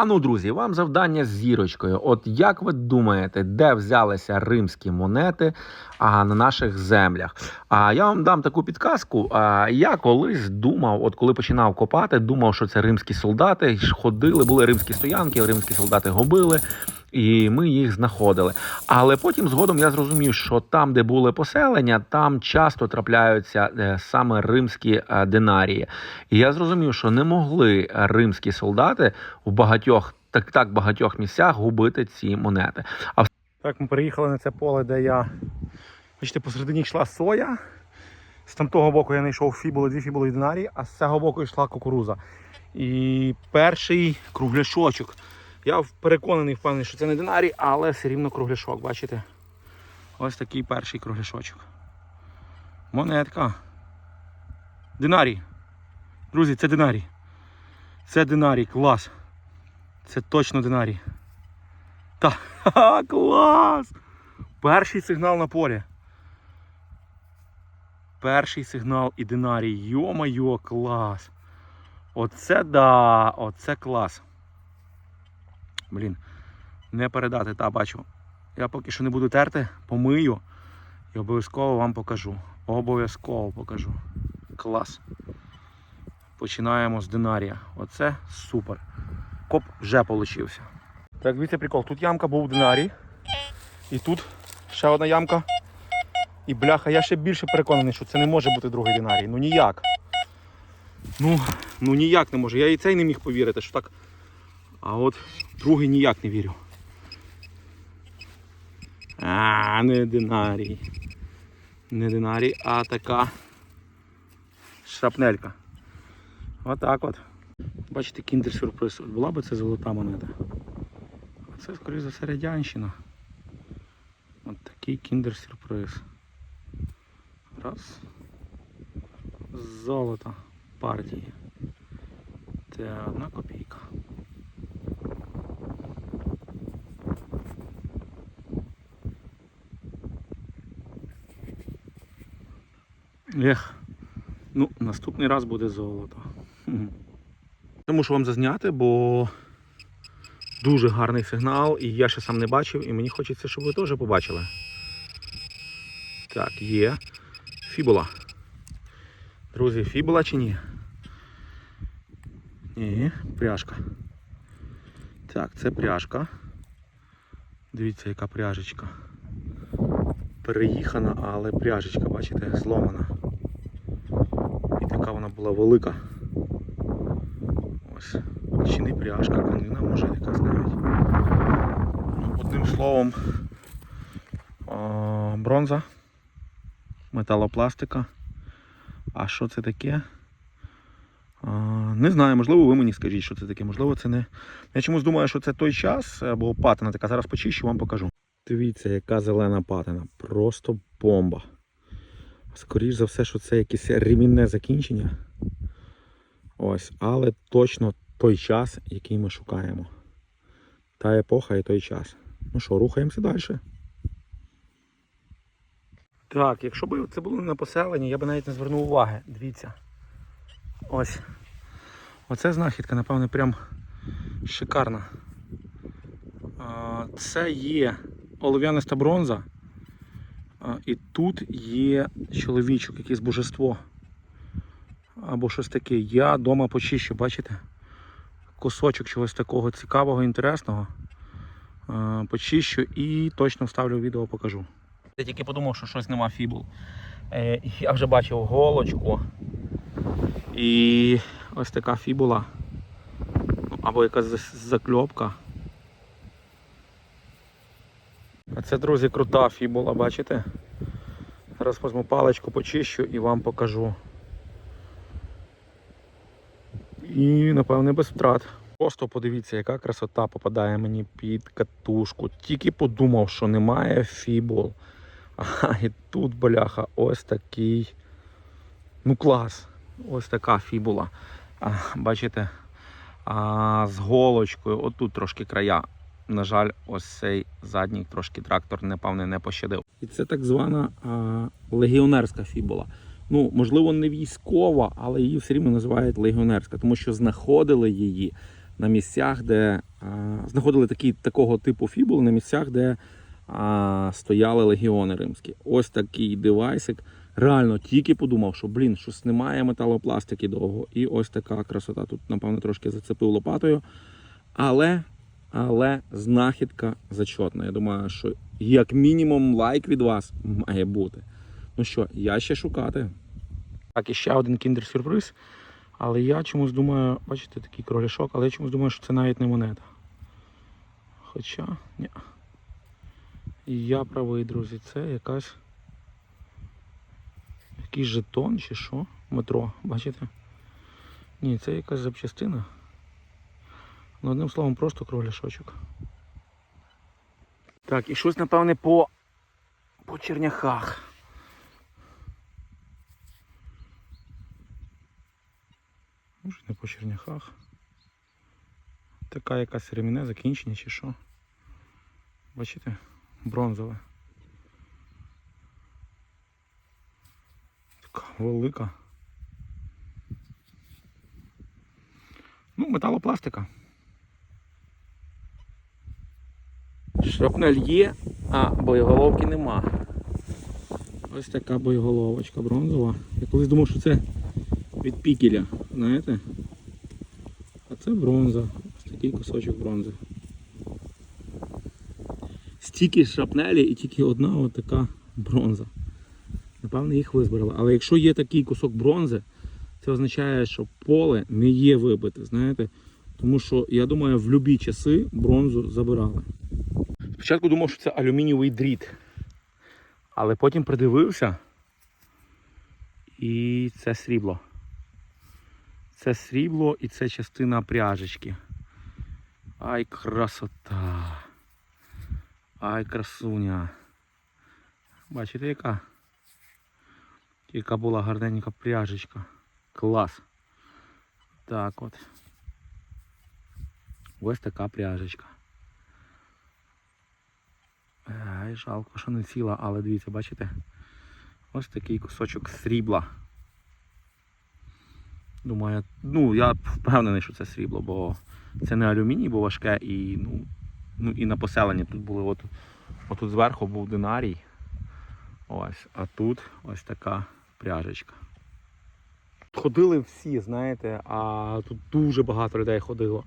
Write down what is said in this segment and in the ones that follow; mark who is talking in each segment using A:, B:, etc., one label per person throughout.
A: А ну, друзі, вам завдання з зірочкою. От як ви думаєте, де взялися римські монети а, на наших землях? А я вам дам таку підказку. А, я колись думав, от коли починав копати, думав, що це римські солдати ходили, були римські стоянки, римські солдати губили. І ми їх знаходили. Але потім згодом я зрозумів, що там, де були поселення, там часто трапляються е, саме римські е, динарії. І я зрозумів, що не могли римські солдати в багатьох так так багатьох місцях губити ці монети. А
B: Так, ми переїхали на це поле, де я. Бачите, посередині йшла соя. З там того боку я знайшов фібули, дві фібули динарії, а з цього боку йшла кукуруза. І перший кругляшочок. Я переконаний, впевнений, що це не динарій, але все рівно кругляшок, бачите? Ось такий перший кругляшочок. Монетка. Динарій. Друзі, це динарій. Це динарій, клас. Це точно динарій. Та, ха, клас! Перший сигнал на полі. Перший сигнал і динарій. Йо-майо, клас. Оце да, оце клас. Блін, не передати, та бачу. Я поки що не буду терти, помию і обов'язково вам покажу. Обов'язково покажу. Клас. Починаємо з динарія. Оце супер. Коп вже получився. Так, дивіться прикол. Тут ямка був динарій. І тут ще одна ямка. І бляха, я ще більше переконаний, що це не може бути другий динарій. Ну ніяк. Ну, ну ніяк не може. Я і цей не міг повірити, що так. А от другий ніяк не вірю. А, не динарій. Не динарій, а така шрапнелька. Отак от. Бачите, кіндер сюрприз. Була б це золота монета. Це, скоріше за все, радянщина. От такий кіндер сюрприз. Раз. Золото партії. Це одна копійка. Ех, ну, наступний раз буде золото. Я мушу вам зазняти, бо дуже гарний сигнал, і я ще сам не бачив, і мені хочеться, щоб ви теж побачили. Так, є. Фібула. Друзі, фібула чи ні? Ні, пряжка. Так, це пряжка. Дивіться, яка пряжечка. Переїхана, але пряжечка, бачите, зломана. Така вона була велика. Ось. Чи не пряжка, конина, може якась навіть. Одним словом, бронза, металопластика. А що це таке? Не знаю, можливо, ви мені скажіть, що це таке. Можливо, це не. Я чомусь думаю, що це той час, або патина така. Зараз почищу, вам покажу. Дивіться, яка зелена патина. Просто бомба. Скоріше за все, що це якесь ремінне закінчення. Ось, але точно той час, який ми шукаємо. Та епоха і той час. Ну що, рухаємося далі. Так, якщо б це було не на поселенні, я б навіть не звернув уваги. Дивіться. Ось. Оце знахідка, напевно, прям шикарна. Це є олов'яниста бронза. І тут є чоловічок, якесь божество. Або щось таке. Я вдома почищу, бачите? Кусочок чогось такого цікавого, інтересного. Почищу і точно вставлю відео, покажу. Я тільки подумав, що щось нема фібул. Е, Я вже бачив голочку. І ось така фібула. Ну, Або якась закльопка. А це, друзі, крута фібула, бачите? Зараз візьму паличку, почищу і вам покажу. І, напевне, без втрат. Просто подивіться, яка красота попадає мені під катушку. Тільки подумав, що немає фібул. А і тут, бляха, ось такий. Ну клас. Ось така фібула. А, бачите? А, з голочкою. Отут трошки края. На жаль, ось цей задній трошки трактор, напевне, не пощадив. І це так звана а, легіонерська фібула. Ну, можливо, не військова, але її все рівно називають легіонерська, тому що знаходили її
A: на місцях, де а, знаходили такі, такого типу фібули на місцях, де а, стояли легіони римські. Ось такий девайсик. Реально тільки подумав, що блін, щось немає металопластики довго. І ось така красота. Тут, напевно, трошки зацепив лопатою. Але, але знахідка зачетна. Я думаю, що як мінімум лайк від вас має бути. Ну що, я ще шукати.
B: Так, і ще один кіндер-сюрприз. Але я чомусь думаю, бачите, такий кругляшок, але я чомусь думаю, що це навіть не монета. Хоча, ні. Я правий, друзі, це якась. Якийсь жетон чи що? Метро, бачите? Ні, це якась запчастина. Ну, одним словом, просто кругляшочок. Так, і щось, напевне, по, по черняхах. Може не по черняхах. Така якась реміне закінчення чи що. Бачите? Бронзове. Така велика. Ну, металопластика. Шрапнель є, а боєголовки нема. Ось така боєголовочка бронзова. Я колись думав, що це від пікеля, знаєте? А це бронза. Ось такий кусочок бронзи. Стільки шрапнелі і тільки одна от така бронза. Напевно, їх визбирали. Але якщо є такий кусок бронзи, це означає, що поле не є вибите, знаєте? Тому що, я думаю, в будь-які часи бронзу забирали. Спочатку думав, що це алюмінієвий дріт. Але потім придивився. І це срібло. Це срібло і це частина пряжечки. Ай, красота. Ай, красуня. Бачите, яка? Яка була гарненька пряжечка. Клас. Так от. Ось така пряжечка. Ай, жалко, що не ціла, але дивіться, бачите? Ось такий кусочок срібла. Думаю, ну я впевнений, що це срібло, бо це не алюміній, бо важке і ну, ну і на поселенні тут були от, отут зверху був динарій. Ось, а тут ось така пряжечка. Ходили всі, знаєте, а тут дуже багато людей ходило.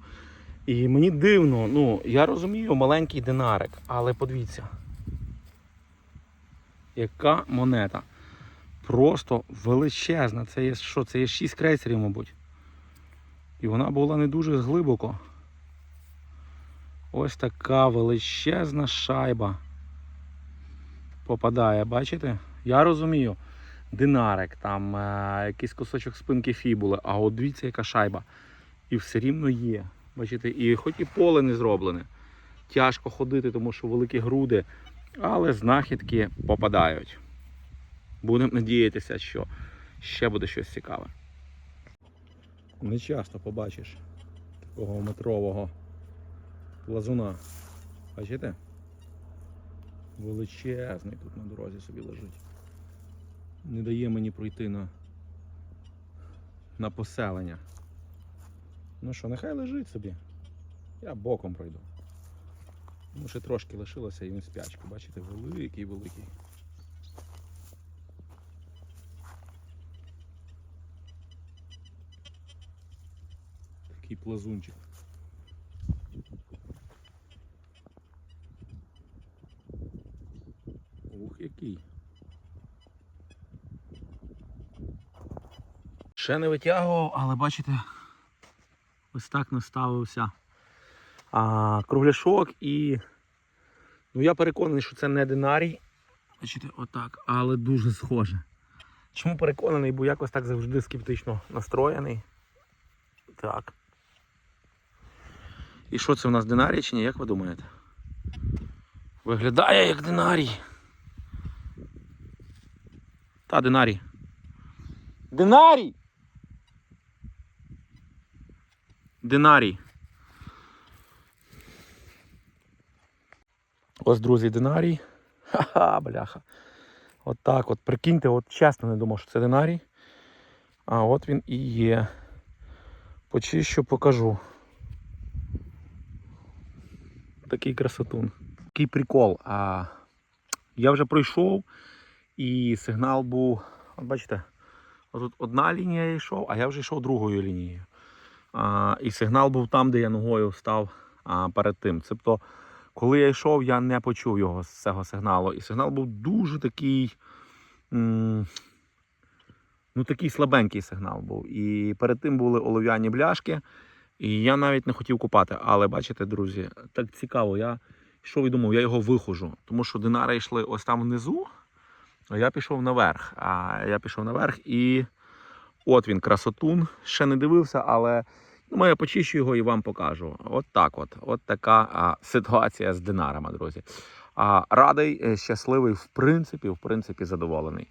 B: І мені дивно, ну, я розумію, маленький динарик, але подивіться. Яка монета? Просто величезна. Це є що? Це є 6 крейсерів, мабуть. І вона була не дуже глибоко. Ось така величезна шайба. Попадає, бачите? Я розумію. Динарик, там е- якийсь кусочок спинки фібули, а от дивіться, яка шайба. І все рівно є. Бачите, і хоч і поле не зроблене. Тяжко ходити, тому що великі груди, але знахідки попадають. Будемо надіятися, що ще буде щось цікаве. Не часто побачиш такого метрового плазуна. Бачите? Величезний тут на дорозі собі лежить. Не дає мені пройти на, на поселення. Ну що, нехай лежить собі. Я боком пройду. Ну, ще трошки лишилося і він спячка. Бачите, великий, великий. Такий плазунчик. Ух, який. Ще не витягував, але бачите, ось так наставився а, кругляшок і ну, я переконаний, що це не динарій. Бачите, отак, але дуже схоже. Чому переконаний, бо якось так завжди скептично настроєний. Так. І що це у нас динарій чи ні, як ви думаєте? Виглядає як динарій. Та динарій. Динарій! Динарій. Ось, друзі, динарій. Ха-ха, бляха. От так от. Прикиньте, от чесно не думав, що це динарій. А от він і є. Почищу, покажу. такий красотун. Такий прикол. А, я вже пройшов і сигнал був. От бачите, тут одна лінія йшов, а я вже йшов другою лінією. А, і сигнал був там, де я ногою став а, перед тим. Тобто, коли я йшов, я не почув його з цього сигналу. І сигнал був дуже такий. Ну, такий слабенький сигнал був. І перед тим були олов'яні бляшки. І я навіть не хотів купати. Але бачите, друзі, так цікаво. Я йшов і думав, я його вихожу. Тому що динари йшли ось там внизу, а я пішов наверх. А я пішов наверх і от він, красотун. Ще не дивився, але ну, я почищу його і вам покажу. От так от. От така а, ситуація з динарами, друзі. А, радий, е, щасливий, в принципі, в принципі, задоволений.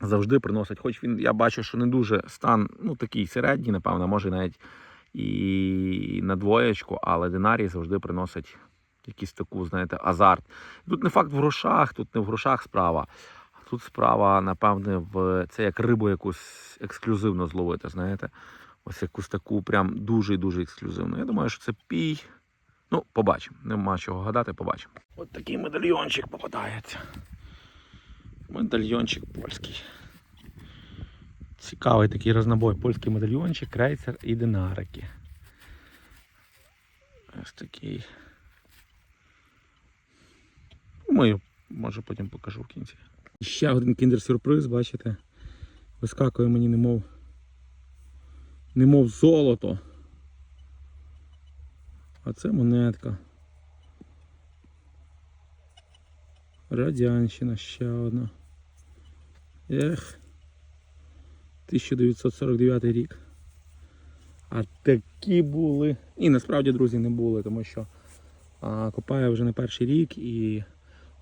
B: Завжди приносить, хоч він, я бачу, що не дуже стан, ну такий середній, напевно, може навіть і на двоєчку, але динарій завжди приносить якийсь таку, знаєте, азарт. Тут не факт в грошах, тут не в грошах справа. Тут справа, напевне, в це як рибу якусь ексклюзивно зловити, знаєте. Ось якусь таку прям дуже-дуже ексклюзивну. Я думаю, що це пій. Ну, побачимо. Нема чого гадати, побачимо. От такий медальйончик попадається. Медальйончик польський. Цікавий такий рознобой. Польський медальйончик, крейцер і динарики. Ось такий. Мою, може потім покажу в кінці. Ще один кіндер-сюрприз, бачите? Вискакує мені немов. Немов золото. А це монетка. Радянщина ще одна. Ех. 1949 рік. А такі були. І насправді, друзі, не були, тому що а, копаю вже не перший рік і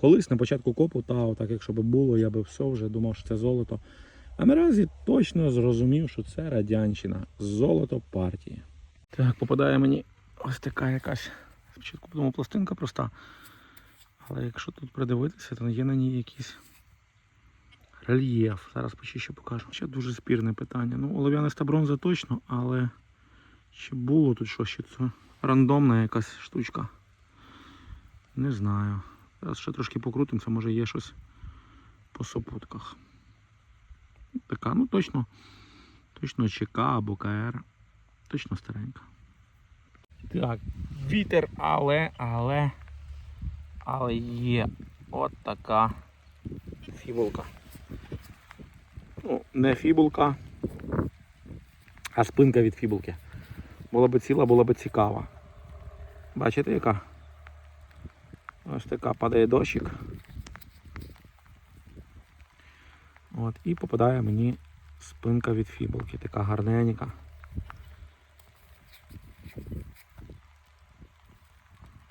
B: колись на початку копу, та так якщо би було, я би все вже думав, що це золото. А наразі точно зрозумів, що це радянщина. Золото партії. Так, попадає мені ось така якась. Спочатку подумав пластинка проста. Але якщо тут придивитися, то є на ній якийсь рельєф. Зараз почищу покажу. Ще дуже спірне питання. Ну, олов'яниста бронза точно, але чи було тут щось, чи це рандомна якась штучка. Не знаю. Зараз ще трошки покрутимося, може є щось по супутках. Така, ну точно, точно ЧК або КР. Точно старенька. Так, вітер, але, але, але є от така фібулка. Ну, не фібулка, а спинка від фібулки. Була би ціла, була би цікава. Бачите, яка? Ось така падає дощик. От, і попадає мені спинка від фібулки, така гарненька.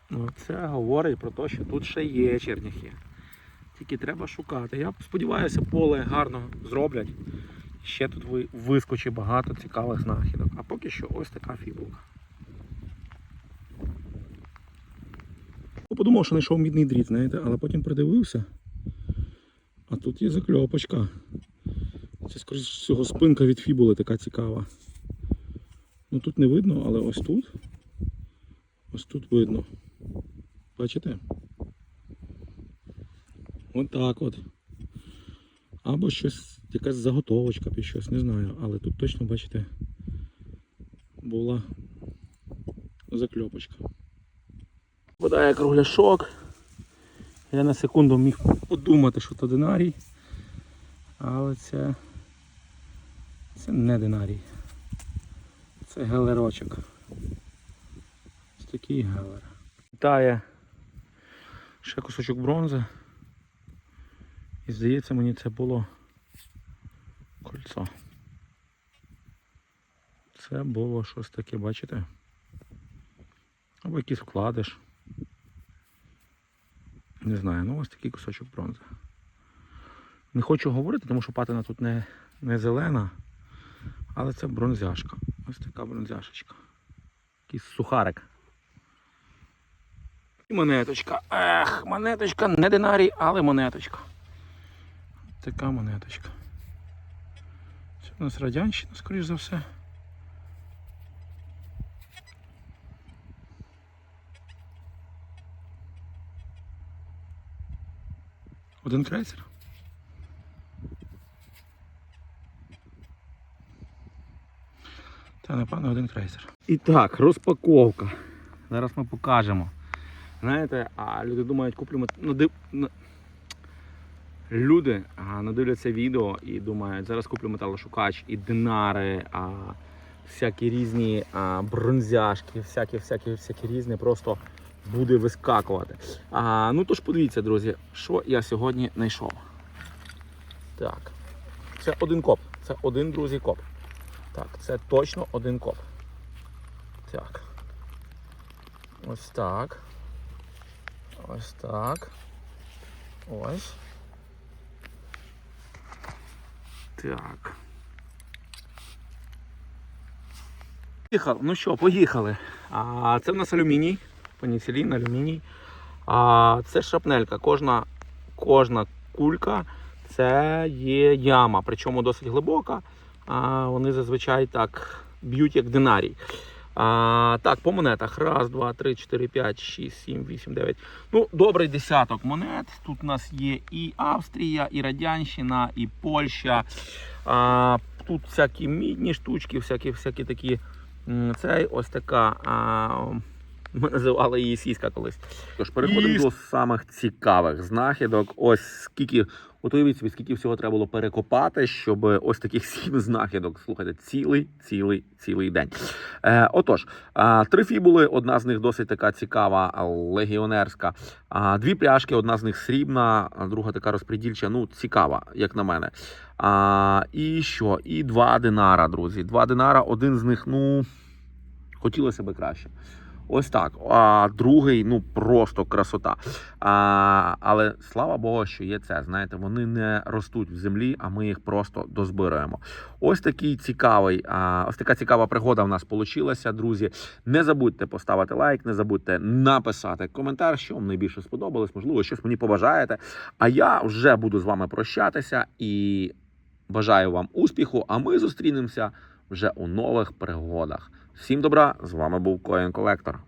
B: Ну, Це говорить про те, що тут ще є черняхи. Тільки треба шукати. Я сподіваюся, поле гарно зроблять. Ще тут вискочить багато цікавих знахідок. А поки що ось така фібулка. Подумав, що знайшов мідний дріт, знаєте, але потім придивився. А тут є закльопочка. Це, скоріш всього, спинка від фібули така цікава. Ну тут не видно, але ось тут. Ось тут видно. Бачите? Ось так от. Або щось, якась заготовочка під щось, не знаю. Але тут точно, бачите, була закльопочка. Подає кругляшок. Я на секунду міг подумати, що то динарій. Але це, це не динарій. Це гелерочок. Ось такий гелер. Вітає ще кусочок бронзи. І здається, мені це було кольцо. Це було щось таке, бачите? Або якийсь вкладиш. Не знаю, ну ось такий кусочок бронзи. Не хочу говорити, тому що патина тут не, не зелена, але це бронзяшка. Ось така бронзяшечка. Якийсь сухарик. І монеточка. Ех, монеточка, не динарій, але монеточка. Така монеточка. Це у нас радянщина, скоріш за все. Один крейсер. Та, напевно, один крейсер.
A: І так, розпаковка. Зараз ми покажемо. Знаєте, а люди думають, куплю ну, див... ну, Люди а, надивляться відео і думають, зараз куплю металошукач і динари, а, всякі різні а, бронзяшки, всякі, всякі, всякі різні, просто буде вискакувати. А, ну тож подивіться, друзі, що я сьогодні знайшов. Так. Це один коп. Це один, друзі, коп. Так, це точно один коп. Так. Ось так. Ось так. Ось. Так. Поїхали. Ну що, поїхали. А, це в нас алюміній. Пеніцилін, алюміній. А, це шрапнелька. Кожна, кожна кулька це є яма, причому досить глибока. А, вони зазвичай так б'ють як динарій. А, так, по монетах. Раз, два, три, чотири, п'ять, шість, сім, вісім, дев'ять. Ну, добрий десяток монет. Тут у нас є і Австрія, і Радянщина, і Польща. А, тут всякі мідні штучки, всякі, всякі такі. Цей ось така. А, ми називали її сіська колись. Тож переходимо
B: І-
A: до самих цікавих знахідок. Ось скільки, от уявіть собі, скільки всього треба було перекопати, щоб ось таких сім знахідок. Слухайте, цілий, цілий, цілий день. Е, отож, три фібули, одна з них досить така цікава, легіонерська. А, дві пляшки, одна з них срібна, друга така розпредільча, ну, цікава, як на мене. А, і що? І два динара, друзі. Два динара, один з них, ну, хотілося би краще. Ось так. А другий, ну просто красота. А, але слава Богу, що є це. Знаєте, вони не ростуть в землі, а ми їх просто дозбираємо. Ось такий цікавий, а, ось така цікава пригода в нас вийшла, друзі. Не забудьте поставити лайк, не забудьте написати коментар, що вам найбільше сподобалось, можливо, щось мені побажаєте. А я вже буду з вами прощатися і бажаю вам успіху. А ми зустрінемося вже у нових пригодах. Всім добра! З вами був Коін Колектор.